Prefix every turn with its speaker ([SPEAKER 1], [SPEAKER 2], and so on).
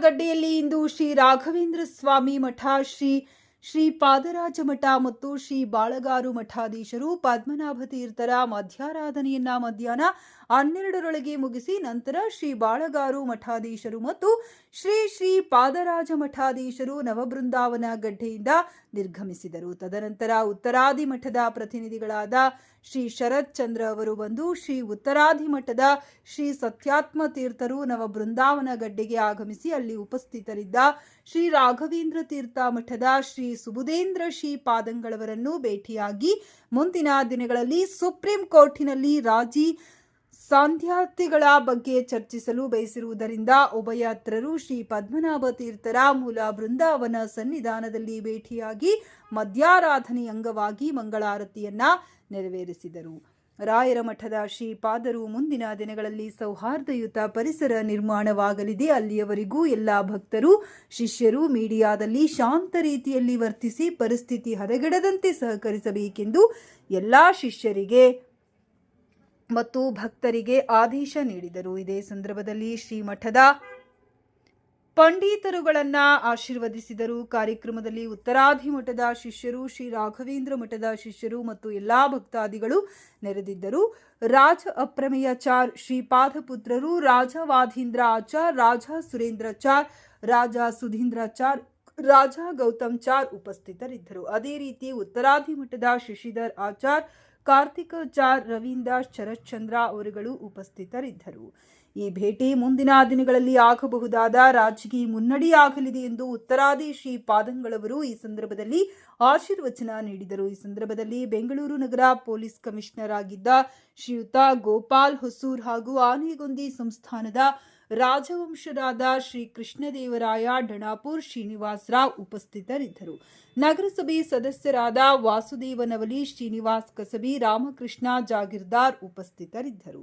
[SPEAKER 1] ಗಡ್ಡೆಯಲ್ಲಿ ಇಂದು ಶ್ರೀ ರಾಘವೇಂದ್ರ ಸ್ವಾಮಿ ಮಠ ಶ್ರೀ ಶ್ರೀ ಪಾದರಾಜ ಮಠ ಮತ್ತು ಶ್ರೀ ಬಾಳಗಾರು ಮಠಾಧೀಶರು ಪದ್ಮನಾಭ ತೀರ್ಥರ ಮಧ್ಯಾರಾಧನೆಯನ್ನ ಮಧ್ಯಾಹ್ನ ಹನ್ನೆರಡರೊಳಗೆ ಮುಗಿಸಿ ನಂತರ ಶ್ರೀ ಬಾಳಗಾರು ಮಠಾಧೀಶರು ಮತ್ತು ಶ್ರೀ ಶ್ರೀ ಪಾದರಾಜ ಮಠಾಧೀಶರು ನವಬೃಂದಾವನ ಗಡ್ಡೆಯಿಂದ ನಿರ್ಗಮಿಸಿದರು. ತದನಂತರ ಉತ್ತರಾದಿ ಮಠದ ಪ್ರತಿನಿಧಿಗಳಾದ ಶ್ರೀ ಶರತ್ ಚಂದ್ರ ಅವರು ಬಂದು ಶ್ರೀ ಉತ್ತರಾದಿ ಮಠದ ಶ್ರೀ ಸತ್ಯಾತ್ಮ ತೀರ್ಥರು ನವಬೃಂದಾವನ ಗಡ್ಡೆಗೆ ಆಗಮಿಸಿ ಅಲ್ಲಿ ಉಪಸ್ಥಿತರಿದ್ದ ಶ್ರೀ ರಾಘವೇಂದ್ರ ತೀರ್ಥ ಮಠದ ಶ್ರೀ ಸುಬುಧೇಂದ್ರ ಶ್ರೀ ಪಾದಂಗಳವರನ್ನು ಭೇಟಿಯಾಗಿ ಮುಂದಿನ ದಿನಗಳಲ್ಲಿ ಸುಪ್ರೀಂ ಕೋರ್ಟಿನಲ್ಲಿ ರಾಜಿ ಸಾಂಧ್ಯಾರ್ಥಿಗಳ ಬಗ್ಗೆ ಚರ್ಚಿಸಲು ಬಯಸಿರುವುದರಿಂದ ಉಭಯಾತ್ರರು ಶ್ರೀ ಪದ್ಮನಾಭ ತೀರ್ಥರ ಮೂಲ ಬೃಂದಾವನ ಸನ್ನಿಧಾನದಲ್ಲಿ ಭೇಟಿಯಾಗಿ ಮಧ್ಯಾರಾಧನೆ ಅಂಗವಾಗಿ ಮಂಗಳಾರತಿಯನ್ನ ನೆರವೇರಿಸಿದರು. ರಾಯರ ಮಠದ ಶ್ರೀಪಾದರು ಮುಂದಿನ ದಿನಗಳಲ್ಲಿ ಸೌಹಾರ್ದಯುತ ಪರಿಸರ ನಿರ್ಮಾಣವಾಗಲಿದೆ. ಅಲ್ಲಿಯವರೆಗೂ ಎಲ್ಲ ಭಕ್ತರು, ಶಿಷ್ಯರು ಮೀಡಿಯಾದಲ್ಲಿ ಶಾಂತ ರೀತಿಯಲ್ಲಿ ವರ್ತಿಸಿ ಪರಿಸ್ಥಿತಿ ಹದಗೆಡದಂತೆ ಸಹಕರಿಸಬೇಕೆಂದು ಎಲ್ಲ ಶಿಷ್ಯರಿಗೆ ಮತ್ತು ಭಕ್ತರಿಗೆ ಆದೇಶ ನೀಡಿದರು. ಇದೇ ಸಂದರ್ಭದಲ್ಲಿ ಶ್ರೀಮಠದ ಪಂಡಿತರುಗಳನ್ನ ಆಶೀರ್ವದಿಸಿದರು. ಕಾರ್ಯಕ್ರಮದಲ್ಲಿ ಉತ್ತರಾಧಿ ಮಠದ ಶಿಷ್ಯರು, ಶ್ರೀ ರಾಘವೇಂದ್ರ ಮಠದ ಶಿಷ್ಯರು ಮತ್ತು ಎಲ್ಲಾ ಭಕ್ತಾದಿಗಳು ನೆರೆದಿದ್ದರು. ರಾಜ ಅಪ್ರಮೇಯಾಚಾರ್ ಶ್ರೀಪಾದಪುತ್ರರು ರಾಜ ವಾಧೀಂದ್ರ ಆಚಾರ್ ರಾಜ ಸುರೇಂದ್ರಾಚಾರ್, ರಾಜ ಸುಧೀಂದ್ರಾಚಾರ್, ರಾಜ ಗೌತಮ್ ಚಾರ್ ಉಪಸ್ಥಿತರಿದ್ದರು. ಅದೇ ರೀತಿ ಉತ್ತರಾಧಿ ಮಠದ ಶಶಿಧರ್ ಆಚಾರ್, ಕಾರ್ತಿಕಾಚಾರ್ ರವೀಂದ್ರ ಶರತ್ಚಂದ್ರ ಅವರುಗಳು ಉಪಸ್ಥಿತರಿದ್ದರು. ಈ ಭೇಟಿ ಮುಂದಿನ ದಿನಗಳಲ್ಲಿ ಆಗಬಹುದಾದ ರಾಜಕೀಯ ಮುನ್ನಡೆಯಾಗಲಿದೆ ಎಂದು ಉತ್ತರಾದಿ ಶ್ರೀ ಪಾದಂಗಳವರು ಈ ಸಂದರ್ಭದಲ್ಲಿ ಆಶೀರ್ವಚನ ನೀಡಿದರು. ಈ ಸಂದರ್ಭದಲ್ಲಿ ಬೆಂಗಳೂರು ನಗರ ಪೊಲೀಸ್ ಕಮಿಷನರ್ ಆಗಿದ್ದ ಶ್ರೀಯುತ ಗೋಪಾಲ್ ಹೊಸೂರ್ ಹಾಗೂ ಆನೆಗೊಂದಿ ಸಂಸ್ಥಾನದ ರಾಜವಂಶರಾದ ಶ್ರೀ ಕೃಷ್ಣದೇವರಾಯ ಡಣಾಪುರ್ ಶ್ರೀನಿವಾಸ್ ರಾವ್ ಉಪಸ್ಥಿತರಿದ್ದರು. ನಗರಸಭೆ ಸದಸ್ಯರಾದ ವಾಸುದೇವ ನವಲಿ ಶ್ರೀನಿವಾಸ್ ಕಸಬಿ, ರಾಮಕೃಷ್ಣ ಜಾಗೀರ್ದಾರ್ ಉಪಸ್ಥಿತರಿದ್ದರು.